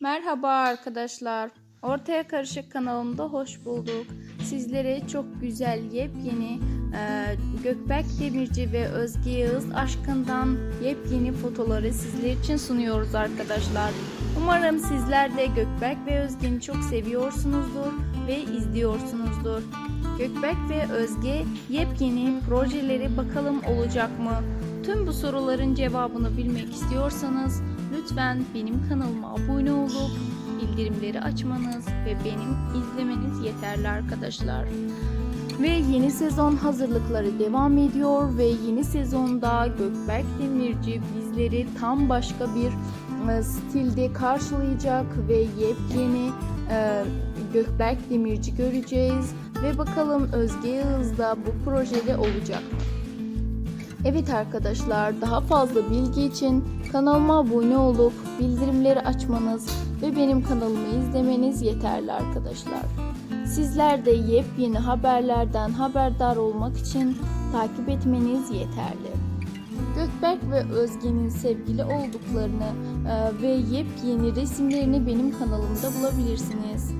Merhaba arkadaşlar. Ortaya Karışık kanalımda hoş bulduk. Sizlere çok güzel yepyeni e, Gökberk Demirci ve Özge Yağız aşkından yepyeni fotoları sizler için sunuyoruz arkadaşlar. Umarım sizler de Gökberk ve Özge'ni çok seviyorsunuzdur ve izliyorsunuzdur. Gökberk ve Özge yepyeni projeleri bakalım olacak mı? Tüm bu soruların cevabını bilmek istiyorsanız lütfen benim kanalıma abone olup bildirimleri açmanız ve benim izlemeniz yeterli arkadaşlar. Ve yeni sezon hazırlıkları devam ediyor ve yeni sezonda Gökberk Demirci bizleri tam başka bir e, stilde karşılayacak ve yepyeni e, Gökberk Demirci göreceğiz ve bakalım Özge Yağız da bu projede olacak mı? Evet arkadaşlar daha fazla bilgi için kanalıma abone olup bildirimleri açmanız ve benim kanalımı izlemeniz yeterli arkadaşlar. Sizler de yepyeni haberlerden haberdar olmak için takip etmeniz yeterli. Gökberk ve Özge'nin sevgili olduklarını e, ve yepyeni resimlerini benim kanalımda bulabilirsiniz.